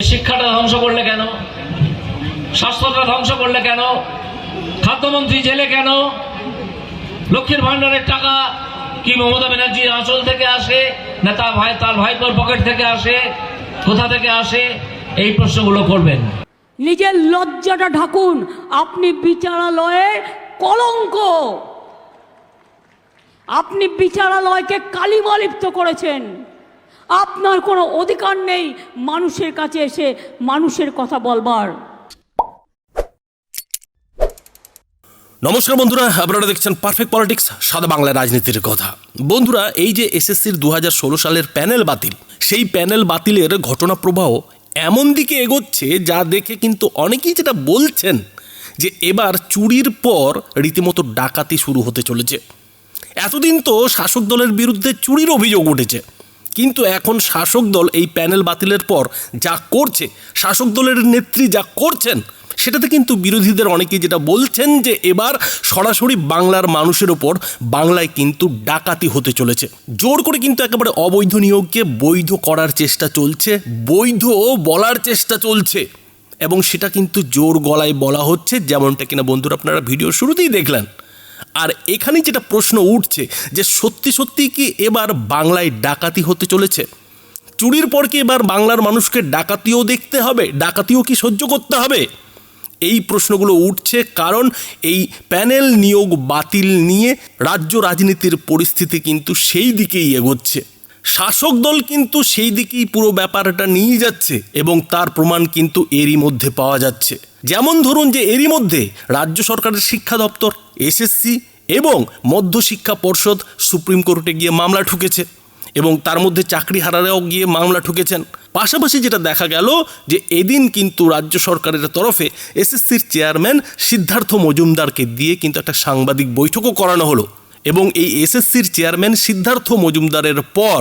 শিক্ষাটা ধ্বংস করলে কেন? স্বাস্থ্যটা ধ্বংস করলে কেন? খাদ্যমন্ত্রী জেলে কেন? লক্ষ্মীর ভাণ্ডারের টাকা কি মমতা ব্যানার্জির আঁচল থেকে আসে না তার ভাই তার ভাইপোর পকেট থেকে আসে? কোথা থেকে আসে? এই প্রশ্নগুলো করবেন। নিজের লজ্জাটা ঢাকুন, আপনি বিচারালয়ের কলঙ্ক। আপনি বিচারালয়কে কালিমালিপ্ত করেছেন। আপনার কোনো অধিকার নেই মানুষের কাছে এসে মানুষের কথা বলবার। নমস্কার বন্ধুরা, আপনারা দেখছেন পারফেক্ট পলিটিক্স সাদা বাংলা রাজনীতির কথা। বন্ধুরা, এই যে এসএসসির দু হাজার ষোলো সালের প্যানেল বাতিল, সেই প্যানেল বাতিলের ঘটনা প্রবাহ এমন দিকে এগোচ্ছে যা দেখে কিন্তু অনেকেই যেটা বলছেন যে এবার চুরির পর রীতিমতো ডাকাতি শুরু হতে চলেছে। এতদিন তো শাসক দলের বিরুদ্ধে চুরির অভিযোগ উঠেছে। কিন্তু এখন শাসক দল এই প্যানেল বাতিলের পর যা করছে, শাসক দলের নেত্রী যা করছেন, সেটাতে কিন্তু বিরোধীদের অনেকেই যেটা বলছেন যে এবার সরাসরি বাংলার মানুষের ওপর বাংলায় কিন্তু ডাকাতি হতে চলেছে। জোর করে কিন্তু একেবারে অবৈধ নিয়োগকে বৈধ করার চেষ্টা চলছে, বৈধ বলার চেষ্টা চলছে। এবং সেটা কিন্তু জোর গলায় বলা হচ্ছে, যেমনটা কিনা বন্ধুরা আপনারা ভিডিও শুরুতেই দেখলেন। আর এখানেই যেটা প্রশ্ন উঠছে যে সত্যি সত্যি কি এবার বাংলায় ডাকাতি হতে চলেছে? চুরির পর কি এবার বাংলার মানুষকে ডাকাতিও দেখতে হবে? ডাকাতিও কি সহ্য করতে হবে? এই প্রশ্নগুলো উঠছে কারণ এই প্যানেল নিয়োগ বাতিল নিয়ে রাজ্য রাজনীতির পরিস্থিতি কিন্তু সেই দিকেই এগোচ্ছে। শাসক দল কিন্তু সেই দিকেই পুরো ব্যাপারটা নিয়ে যাচ্ছে এবং তার প্রমাণ কিন্তু এরই মধ্যে পাওয়া যাচ্ছে। যেমন ধরুন যে এরই মধ্যে রাজ্য সরকারের শিক্ষা দপ্তর, এসএসসি এবং মধ্যশিক্ষা পর্ষদ সুপ্রিম কোর্টে গিয়ে মামলা ঠুকেছে এবং তার মধ্যে চাকরি হারারেও গিয়ে মামলা ঠুকেছেন। পাশাপাশি যেটা দেখা গেল যে এদিন কিন্তু রাজ্য সরকারের তরফে এসএসসির চেয়ারম্যান সিদ্ধার্থ মজুমদারকে দিয়ে কিন্তু একটা সাংবাদিক বৈঠকও করানো হলো এবং এই এসএসসির চেয়ারম্যান সিদ্ধার্থ মজুমদারের পর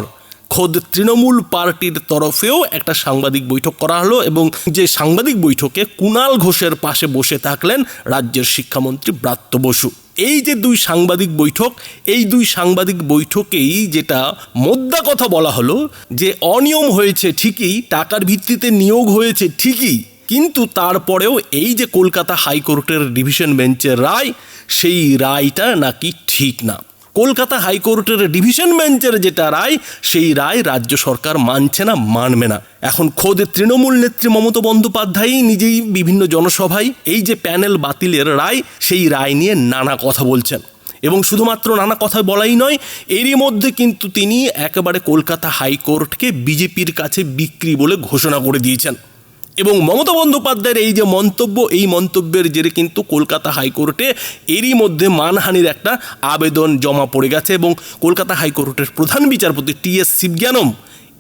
খোদ তৃণমূল পার্টির তরফেও একটা সাংবাদিক বৈঠক করা হলো এবং যে সাংবাদিক বৈঠকে কুণাল ঘোষের পাশে বসে থাকলেন রাজ্যের শিক্ষামন্ত্রী ব্রাত্য বসু। এই যে দুই সাংবাদিক বৈঠক, এই দুই সাংবাদিক বৈঠকেই যেটা মোদ্দা কথা বলা হলো যে অনিয়ম হয়েছে ঠিকই, টাকার ভিত্তিতে নিয়োগ হয়েছে ঠিকই, কিন্তু তারপরেও এই যে কলকাতা হাইকোর্টের ডিভিশন বেঞ্চের রায়, সেই রায়টা নাকি ঠিক না। কলকাতা হাইকোর্টের ডিভিশন বেঞ্চের যেটা রায়, সেই রায় রাজ্য সরকার মানছে না, মানবে না। এখন খোদ তৃণমূল নেত্রী মমতা বন্দ্যোপাধ্যায়ই নিজেই বিভিন্ন জনসভায় এই যে প্যানেল বাতিলের রায়, সেই রায় নিয়ে নানা কথা বলছেন। এবং শুধুমাত্র নানা কথা বলাই নয়, এরই মধ্যে কিন্তু তিনি একেবারে কলকাতা হাইকোর্টকে বিজেপির কাছে বিক্রি বলে ঘোষণা করে দিয়েছেন। এবং মমতা বন্দ্যোপাধ্যায়ের এই যে মন্তব্য, এই মন্তব্যের জেরে কিন্তু কলকাতা হাইকোর্টে এরই মধ্যে মানহানির একটা আবেদন জমা পড়ে গেছে এবং কলকাতা হাইকোর্টের প্রধান বিচারপতি টি এস শিবজ্ঞানম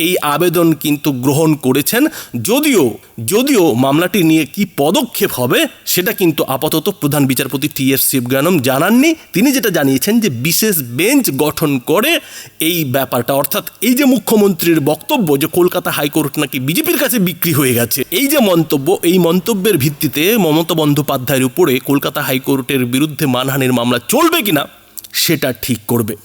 এই আবেদন কিন্তু গ্রহণ করেছেন। যদিও যদিও মামলাটি নিয়ে কি পদক্ষেপ হবে, সেটা কিন্তু আপাতত প্রধান বিচারপতি টি এস শিবজ্ঞানম জানাননি। তিনি যেটা জানিয়েছেন যে বিশেষ বেঞ্চ গঠন করে এই ব্যাপারটা, অর্থাৎ এই যে মুখ্যমন্ত্রীর বক্তব্য যে কলকাতা হাইকোর্ট নাকি বিজেপির কাছে বিক্রি হয়ে গেছে, এই যে মন্তব্য, এই মন্তব্যের ভিত্তিতে মমতা বন্দ্যোপাধ্যায়ের উপরে কলকাতা হাইকোর্টের বিরুদ্ধে মানহানির মামলা চলবে কিনা, সেটা ঠিক করবে।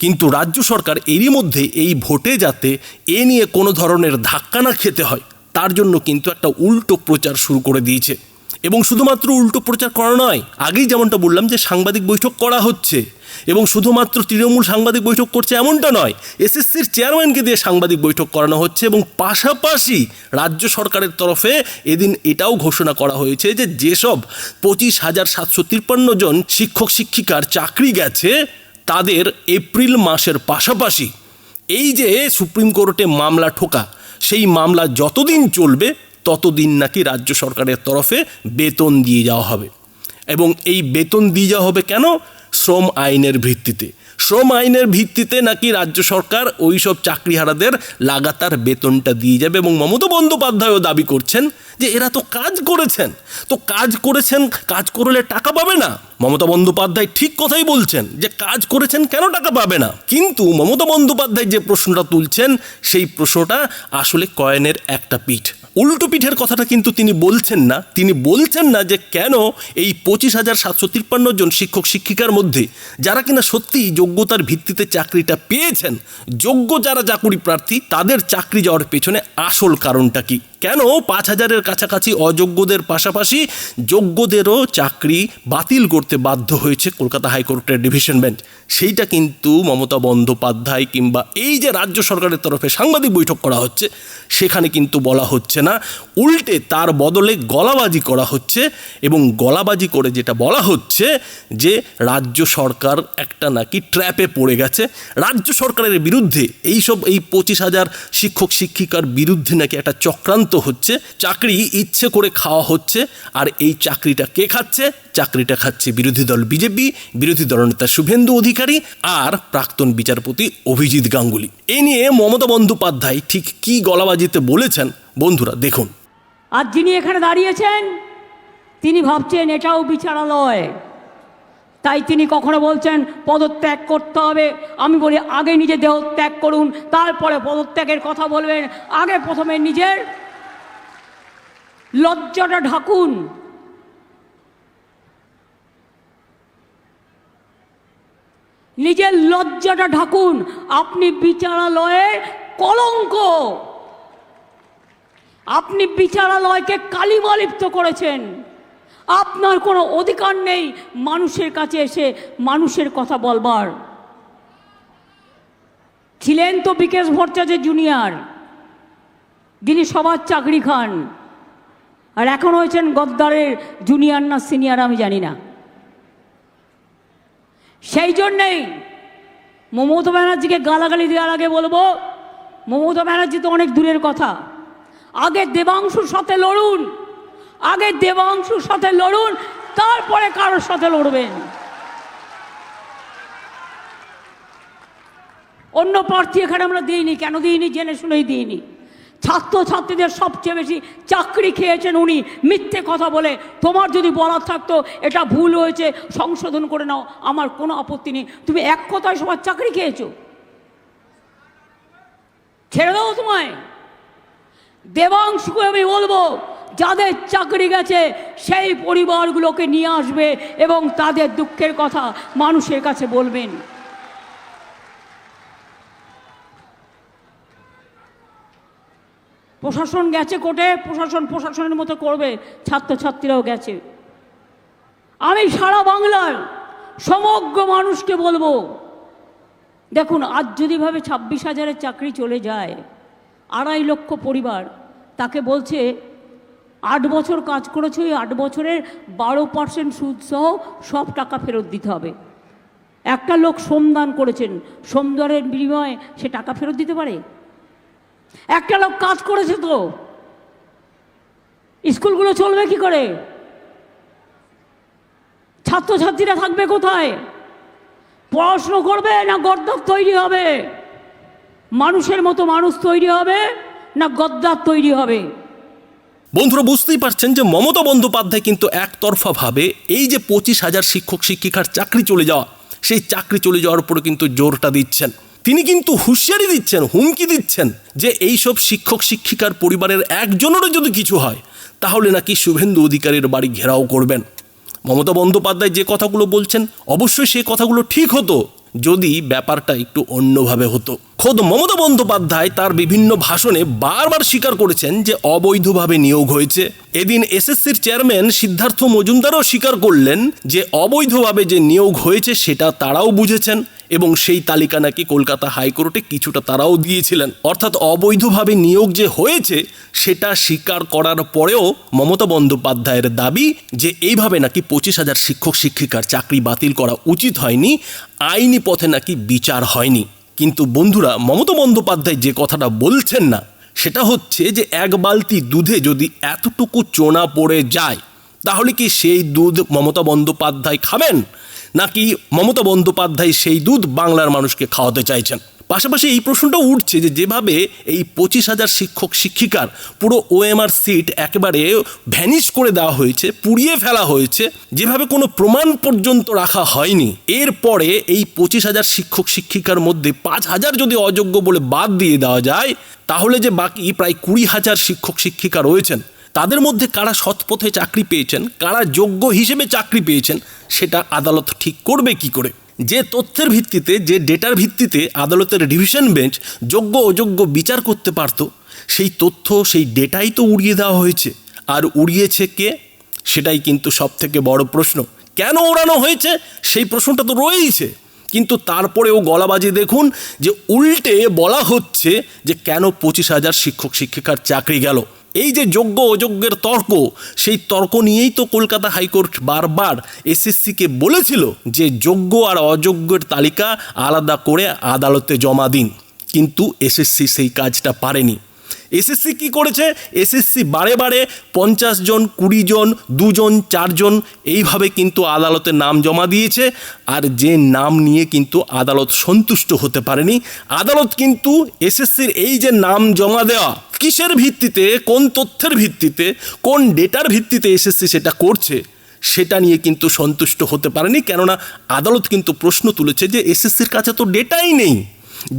কিন্তু রাজ্য সরকার এরই মধ্যে এই ভোটে যাতে এ নিয়ে কোনো ধরনের ধাক্কা না খেতে হয়, তার জন্য কিন্তু একটা উল্টো প্রচার শুরু করে দিয়েছে। এবং শুধুমাত্র উল্টো প্রচার করা নয়, আগেই যেমনটা বললাম যে সাংবাদিক বৈঠক করা হচ্ছে। এবং শুধুমাত্র তৃণমূল সাংবাদিক বৈঠক করছে এমনটা নয়, এসএসসির চেয়ারম্যানকে দিয়ে সাংবাদিক বৈঠক করানো হচ্ছে এবং পাশাপাশি রাজ্য সরকারের তরফে এদিন এটাও ঘোষণা করা হয়েছে যে যেসব পঁচিশ হাজার সাতশো তিপ্পান্ন জন শিক্ষক শিক্ষিকার চাকরি গেছে তাদের এপ্রিল মাসের পাশাপাশি এই যে সুপ্রিম কোর্টে মামলা ঠোকা, সেই মামলা যতদিন চলবে, ততদিন নাকি রাজ্য সরকারের তরফে বেতন দিয়ে যাওয়া হবে। এবং এই বেতন দিয়ে যাওয়া হবে কেন? শ্রম আইনের ভিত্তিতে। শ্রম আইনের ভিত্তিতে নাকি রাজ্য সরকার ওই সব চাকরিহারাদের লাগাতার বেতনটা দিয়ে যাবে এবং মমতা বন্দ্যোপাধ্যায়ও দাবি করছেন যে এরা তো কাজ করেছেন। তো কাজ করেছেন, কাজ করলে টাকা পাবে না? মমতা বন্দ্যোপাধ্যায় ঠিক কথাই বলছেন যে কাজ করেছেন কেন টাকা পাবে না? কিন্তু মমতা বন্দ্যোপাধ্যায় যে প্রশ্নটা তুলছেন, সেই প্রশ্নটা আসলে কয়েনের একটা পিঠ। উল্টো পিঠের কথাটা কিন্তু তিনি বলছেন না। তিনি বলছেন না যে কেন এই পঁচিশ হাজার সাতশো তিপ্পান্ন জন শিক্ষক, শিক্ষিকার মধ্যে যারা কিনা সত্যিই যোগ্যতার ভিত্তিতে চাকরিটা পেয়েছেন, যোগ্য যারা চাকুরি প্রার্থী, তাদের চাকরি যাওয়ার পেছনে আসল কারণটা কি? কেন পাঁচ হাজারের কাছাকাছি অযোগ্যদের পাশাপাশি যোগ্যদেরও চাকরি বাতিল করতে বাধ্য হয়েছে কলকাতা হাইকোর্টের ডিভিশন বেঞ্চ? সেইটা কিন্তু মমতা বন্দ্যোপাধ্যায় কিংবা এই যে রাজ্য সরকারের তরফে সাংবাদিক বৈঠক করা হচ্ছে, সেখানে কিন্তু বলা হচ্ছে না। উল্টে তার বদলে গলাবাজি করা হচ্ছে এবং গলাবাজি করে যেটা বলা হচ্ছে যে রাজ্য সরকার একটা নাকি ট্র্যাপে পড়ে গেছে। রাজ্য সরকারের বিরুদ্ধে এইসব এই পঁচিশ হাজার শিক্ষক শিক্ষিকার বিরুদ্ধে নাকি একটা চক্রান্ত হচ্ছে, চাকরি ইচ্ছে করে খাওয়া হচ্ছে, আর এই চাকরিটা কে খাচ্ছে? চাকরিটা খাচ্ছে বিরোধী দল বিজেপি, বিরোধী দলনেতা শুভেন্দু অধিকারী, আর প্রাক্তন বিচারপতি অভিজিৎ গাঙ্গুলি। এ নিয়ে মমতা বন্দ্যোপাধ্যায় ঠিক কি গলাবাজিতে বলেছেন, বন্ধুরা দেখুন। আর যিনি এখানে দাঁড়িয়েছেন, তিনি ভাবছেন এটাও বিচারালয়। তাই তিনি কখনো বলছেন, পদত্যাগ করতে হবে। আমি বলি, আগে নিজে দেহ ত্যাগ করুন, তারপরে পদত্যাগের কথা বলবেন। আগে প্রথমে নিজের লজ্জাটা ঢাকুন। নিজের লজ্জাটা ঢাকুন। আপনি বিচারালয়ের কলঙ্ক। আপনি বিচারালয়কে কালিমালিপ্ত করেছেন। আপনার কোনো অধিকার নেই মানুষের কাছে এসে মানুষের কথা বলবার। ছিলেন তো বিকেশ ভট্টাচার্য জুনিয়র যিনি সবার চাকরি খান। আর এখন হয়েছেন গদ্দারের জুনিয়র না সিনিয়র আমি জানি না। সেই জন্যেই মমতা ব্যানার্জিকে গালাগালি দেওয়ার আগে বলব, মমতা ব্যানার্জি তো অনেক দূরের কথা। আগে দেবাংশুর সাথে লড়ুন, আগে দেবাংশুর সাথে লড়ুন, তারপরে কারোর সাথে লড়বেন। অন্য প্রার্থী এখানে আমরা দিইনি, কেন দিইনি? জেনে শুনেই দিইনি। ছাত্র ছাত্রীদের সবচেয়ে বেশি চাকরি খেয়েছেন উনি। মিথ্যে কথা বলে, তোমার যদি বলার থাকতো, এটা ভুল হয়েছে, সংশোধন করে নাও, আমার কোনো আপত্তি নেই। তুমি এক কথায় সবার চাকরি খেয়েছো। ছেড়ে দাও তোমায়। দেবাংশকে আমি বলব, যাদের চাকরি গেছে, সেই পরিবারগুলোকে নিয়ে আসবে এবং তাদের দুঃখের কথা মানুষের কাছে বলবেন। প্রশাসন গেছে কোর্টে, প্রশাসন প্রশাসনের মতো করবে, ছাত্রছাত্রীরাও গেছে। আমি সারা বাংলার সমগ্র মানুষকে বলব, দেখুন, আজ যদি ভাবে ছাব্বিশ হাজারের চাকরি চলে যায়, আড়াই লক্ষ পরিবার, তাকে বলছে, আট বছর কাজ করেছে ওই আট বছরের বারো পার্সেন্ট সুদ সহ সব টাকা ফেরত দিতে হবে। একটা লোক শ্রমদান করেছেন, শ্রমদানের বিনিময়ে সে টাকা ফেরত দিতে পারে? একটা লোক কাজ করেছে তো। স্কুলগুলো চলবে কি করে? ছাত্রছাত্রীরা থাকবে কোথায়? পড়াশুনো করবে না গদ্দার তৈরি হবে? মানুষের মতো মানুষ তৈরি হবে না গদ্দার তৈরি হবে? বন্ধুরা, বুঝতেই পারছেন যে মমতা বন্দ্যোপাধ্যায় কিন্তু একতরফাভাবে এই যে পঁচিশ হাজার শিক্ষক শিক্ষিকার চাকরি চলে যাওয়া, সেই চাকরি চলে যাওয়ার উপরে কিন্তু জোরটা দিচ্ছেন। তিনি কিন্তু হুঁশিয়ারি দিচ্ছেন, হুমকি দিচ্ছেন যে এইসব শিক্ষক, শিক্ষিকার পরিবারের একজনেরও যদি কিছু হয়, তাহলে নাকি শুভেন্দু অধিকারীর বাড়ি ঘেরাও করবেন। মমতা বন্দ্যোপাধ্যায় যে কথাগুলো বলছেন, অবশ্যই সেই কথাগুলো ঠিক হতো, যদি ব্যাপারটা একটু অন্যভাবে হতো। খোদ মমতা বন্দ্যোপাধ্যায় তার বিভিন্ন ভাষণে বারবার স্বীকার করেছেন যে অবৈধভাবে নিয়োগ হয়েছে। এদিন এসএসসির চেয়ারম্যান সিদ্ধার্থ মজুমদারও স্বীকার করলেন যে অবৈধভাবে যে নিয়োগ হয়েছে সেটা তারাও বুঝেছেন এবং সেই তালিকা নাকি কলকাতা হাইকোর্টে কিছুটা তারাও দিয়েছিলেন। অর্থাৎ অবৈধভাবে নিয়োগ যে হয়েছে সেটা স্বীকার করার পরেও মমতা বন্দ্যোপাধ্যায়ের দাবি যে এইভাবে নাকি পঁচিশ হাজার শিক্ষক শিক্ষিকার চাকরি বাতিল করা উচিত হয়নি, আইনি পথে নাকি বিচার হয়নি। কিন্তু বন্ধুরা, মমতা বন্দ্যোপাধ্যায় যে কথাটা বলছেন না, সেটা হচ্ছে যে এক বালতি দুধে যদি এতটুকু চোনা পড়ে যায়, তাহলে কি সেই দুধ মমতা বন্দ্যোপাধ্যায় খাবেন? নাকি মমতা বন্দ্যোপাধ্যায় সেই দুধ বাংলার মানুষকে খাওয়াতে চাইছেন? পাশাপাশি এই প্রশ্নটা উঠছে যে যেভাবে এই পঁচিশ হাজার শিক্ষক, শিক্ষিকার পুরো ওএমআর সিট একেবারে ভ্যানিশ করে দেওয়া হয়েছে, পুড়িয়ে ফেলা হয়েছে, যেভাবে কোনো প্রমাণ পর্যন্ত রাখা হয়নি। এরপরে এই পঁচিশ হাজার শিক্ষক, শিক্ষিকার মধ্যে পাঁচ হাজার যদি অযোগ্য বলে বাদ দিয়ে দেওয়া যায়, তাহলে যে বাকি প্রায় কুড়ি হাজার শিক্ষক, শিক্ষিকা রয়েছেন, তাদের মধ্যে কারা সৎপথে চাকরি পেয়েছেন, কারা যোগ্য হিসেবে চাকরি পেয়েছেন, সেটা আদালত ঠিক করবে কি করে? যে তথ্যের ভিত্তিতে, যে ডেটার ভিত্তিতে আদালতের ডিভিশন বেঞ্চ যোগ্য অযোগ্য বিচার করতে পারত, সেই তথ্য, সেই ডেটাই তো উড়িয়ে দেওয়া হয়েছে। আর উড়িয়েছে কে? সেটাই কিন্তু সব থেকে বড় প্রশ্ন। কেন ওড়ানো হয়েছে? সেই প্রশ্নটা তো রয়েইছে। কিন্তু তারপরেও গলাবাজি দেখুন যে উল্টে বলা হচ্ছে যে কেন পঁচিশ হাজার শিক্ষক শিক্ষিকার চাকরি গেল। এই যে যোগ্য অযোগ্যের তর্ক, সেই তর্ক নিয়েই তো কলকাতা হাইকোর্ট বারবার এসএসসিকে বলেছিল যে যোগ্য আর অযোগ্যের তালিকা আলাদা করে আদালতে জমা দিন। কিন্তু এসএসসি সেই কাজটা পারেনি। এসএসসি কি করেছে? এসএসসি বারে বারে পঞ্চাশ জন, কুড়ি জন দুজন চারজন এইভাবে কিন্তু আদালতে নাম জমা দিয়েছে। আর যে নাম নিয়ে কিন্তু আদালত সন্তুষ্ট হতে পারেনি, আদালত কিন্তু এসএসসির এই যে নাম জমা দেওয়া, কিসের ভিত্তিতে, কোন তথ্যের ভিত্তিতে, কোন ডেটার ভিত্তিতে এসএসসি সেটা করছে, সেটা নিয়ে কিন্তু সন্তুষ্ট হতে পারেনি। কেননা আদালত কিন্তু প্রশ্ন তুলেছে যে এসএসসির কাছে তো ডেটাই নেই।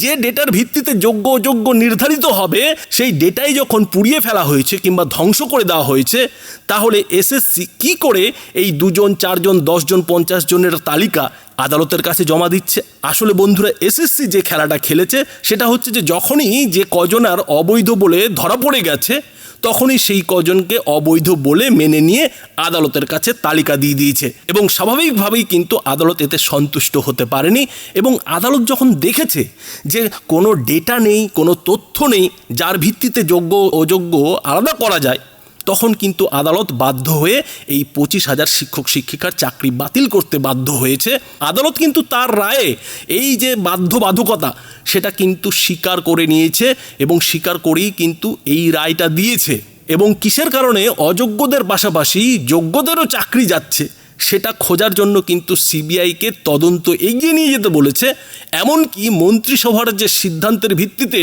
যে ডেটার ভিত্তিতে যোগ্য অযোগ্য নির্ধারিত হবে, সেই ডেটাই যখন পুড়িয়ে ফেলা হয়েছে কিংবা ধ্বংস করে দেওয়া হয়েছে, তাহলে এসএসসি কি করে এই দুজন, চারজন, দশজন, পঞ্চাশ জনের তালিকা আদালতের কাছে জমা দিচ্ছে? আসলে বন্ধুরা, এসএসসি যে খেলাটা খেলেছে, সেটা হচ্ছে যে যখনই যে কজন আর অবৈধ বলে ধরা পড়ে গেছে তখনই সেই কজনকে অবৈধ বলে মেনে নিয়ে আদালতের কাছে তালিকা দিয়ে দিয়েছে। এবং স্বাভাবিকভাবেই কিন্তু আদালত এতে সন্তুষ্ট হতে পারেনি এবং আদালত যখন দেখেছে যে কোনো ডেটা নেই, কোনো তথ্য নেই, যার ভিত্তিতে যোগ্য, অযোগ্য আলাদা করা যায় তখন কিন্তু আদালত বাধ্য হয়ে এই পঁচিশ হাজার শিক্ষক শিক্ষিকার চাকরি বাতিল করতে বাধ্য হয়েছে। আদালত কিন্তু তার রায়ে এই যে বাধ্যবাধকতা, সেটা কিন্তু স্বীকার করে নিয়েছে এবং স্বীকার করেই কিন্তু এই রায়টা দিয়েছে। এবং কিসের কারণে? অযোগ্যদের পাশাপাশি যোগ্যদেরও চাকরি যাচ্ছে। সেটা খোঁজার জন্য কিন্তু সিবিআইকে তদন্ত এগিয়ে নিয়ে যেতে বলেছে, এমনকি মন্ত্রিসভার যে সিদ্ধান্তের ভিত্তিতে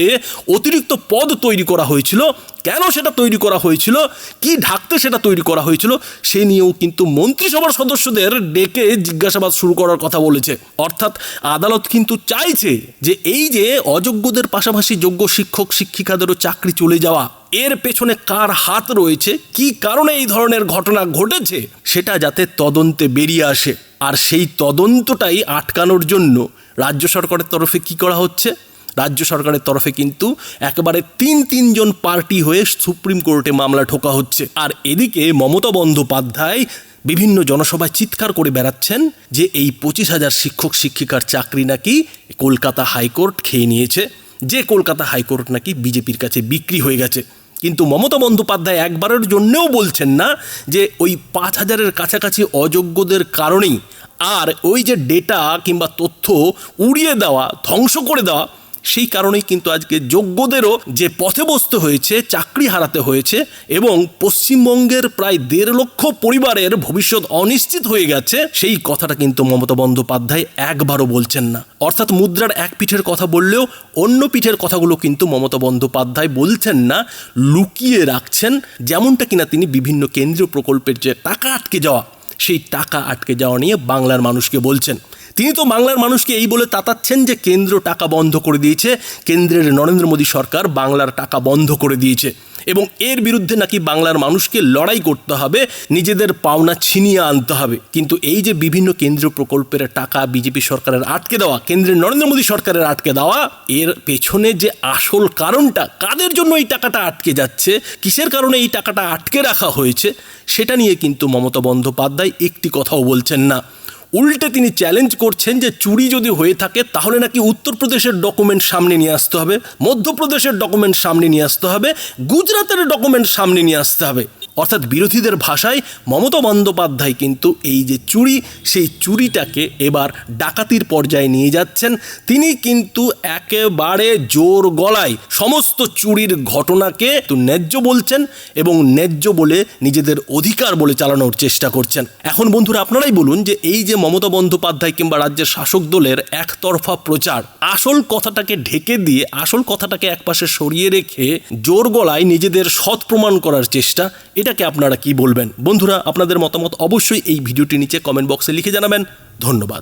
অতিরিক্ত পদ তৈরি করা হয়েছিল, কেন সেটা তৈরি করা হয়েছিল, কি ঢাকতে সেটা তৈরি করা হয়েছিল, সে নিয়েও কিন্তু মন্ত্রিসভার সদস্যদের ডেকে জিজ্ঞাসাবাদ শুরু করার কথা বলেছে। অর্থাৎ আদালত কিন্তু চাইছে যে এই যে অযোগ্যদের পাশাপাশি যোগ্য শিক্ষক, শিক্ষিকাদেরও চাকরি চলে যাওয়া এর পেছনে কার হাত রয়েছে? কি কারণে এই ধরনের ঘটনা ঘটেছে? সেটা যাতে তদন্তে বেরিয়ে আসে। আর সেই তদন্তটাই আটকানোর জন্য রাজ্য সরকারের তরফে কি করা হচ্ছে? রাজ্য সরকারের তরফে কিন্তু একেবারে তিন তিনজন পার্টি হয়ে সুপ্রিম কোর্টে মামলা ঠোকা হচ্ছে। আর এদিকে মমতা বন্দ্যোপাধ্যায় বিভিন্ন জনসভায় চিৎকার করে বেড়াচ্ছেন যে এই পঁচিশ হাজার শিক্ষক, শিক্ষিকার চাকরি নাকি কলকাতা হাইকোর্ট খেয়ে নিয়েছে। যে কলকাতা হাইকোর্ট নাকি বিজেপির কাছে বিক্রি হয়ে গেছে। কিন্তু মমতা বন্দ্যোপাধ্যায় একবারের জন্যেও বলছেন না যে ওই পাঁচ হাজারের কাছাকাছি অযোগ্যদের কারণেই আর ওই যে ডেটা কিংবা তথ্য উড়িয়ে দেওয়া, ধ্বংস করে দেওয়া সেই কারণেই কিন্তু আজকে যোগ্যদেরও যে পথে বসতে হয়েছে, চাকরি হারাতে হয়েছে এবং পশ্চিমবঙ্গের প্রায় দেড় লক্ষ পরিবারের ভবিষ্যৎ অনিশ্চিত হয়ে গেছে, সেই কথাটা কিন্তু মমতা বন্দ্যোপাধ্যায় একবারও বলছেন না। অর্থাৎ মুদ্রার এক পিঠের কথা বললেও অন্য পিঠের কথাগুলো কিন্তু মমতা বন্দ্যোপাধ্যায় বলছেন না, লুকিয়ে রাখছেন, যেমনটা কিনা তিনি বিভিন্ন কেন্দ্রীয় প্রকল্পের যে টাকা আটকে যাওয়া, সেই টাকা আটকে যাওয়া নিয়ে বাংলার মানুষকে বলছেন। তিনি তো বাংলার মানুষকে এই বলে তাতাচ্ছেন যে কেন্দ্র টাকা বন্ধ করে দিয়েছে। কেন্দ্রের নরেন্দ্র মোদী সরকার বাংলার টাকা বন্ধ করে দিয়েছে। এবং এর বিরুদ্ধে নাকি বাংলার মানুষকে লড়াই করতে হবে, নিজেদের পাওনা ছিনিয়ে আনতে হবে। কিন্তু এই যে বিভিন্ন কেন্দ্রীয় প্রকল্পের টাকা বিজেপি সরকারের আটকে দেওয়া, কেন্দ্রের নরেন্দ্র মোদী সরকারের আটকে দেওয়া, এর পেছনে যে আসল কারণটা, কাদের জন্য এই টাকাটা আটকে যাচ্ছে, কিসের কারণে এই টাকাটা আটকে রাখা হয়েছে, সেটা নিয়ে কিন্তু মমতা বন্দ্যোপাধ্যায় একটি কথাও বলছেন না। উল্টে তিনি চ্যালেঞ্জ করছেন যে চুরি যদি হয়ে থাকে, তাহলে নাকি উত্তরপ্রদেশের ডকুমেন্ট সামনে নিয়ে আসতে হবে, মধ্যপ্রদেশের ডকুমেন্ট সামনে নিয়ে আসতে হবে, গুজরাতের ডকুমেন্ট সামনে নিয়ে আসতে হবে। অর্থাৎ বিরোধীদের ভাষায় মমতা বন্দ্যোপাধ্যায় কিন্তু এই যে চুরি, সেই চুরিটাকে এবার ডাকাতির পর্যায়ে নিয়ে যাচ্ছেন। তিনি কিন্তু একেবারে জোর গলায় সমস্ত চুরির ঘটনাকে ন্যায্য বলছেন এবং ন্যায্য বলে নিজেদের অধিকার বলে চালানোর চেষ্টা করছেন। এখন বন্ধুরা, আপনারাই বলুন যে এই যে মমতা বন্দ্যোপাধ্যায় কিংবা রাজ্যের শাসক দলের একতরফা প্রচার, আসল কথাটাকে ঢেকে দিয়ে, আসল কথাটাকে একপাশে সরিয়ে রেখে জোর গলায় নিজেদের সৎ প্রমাণ করার চেষ্টা এটাকে আপনারা কি বলবেন? বন্ধুরা, আপনাদের মতামত অবশ্যই এই ভিডিওটি নিচে কমেন্ট বক্সে লিখে জানাবেন। ধন্যবাদ।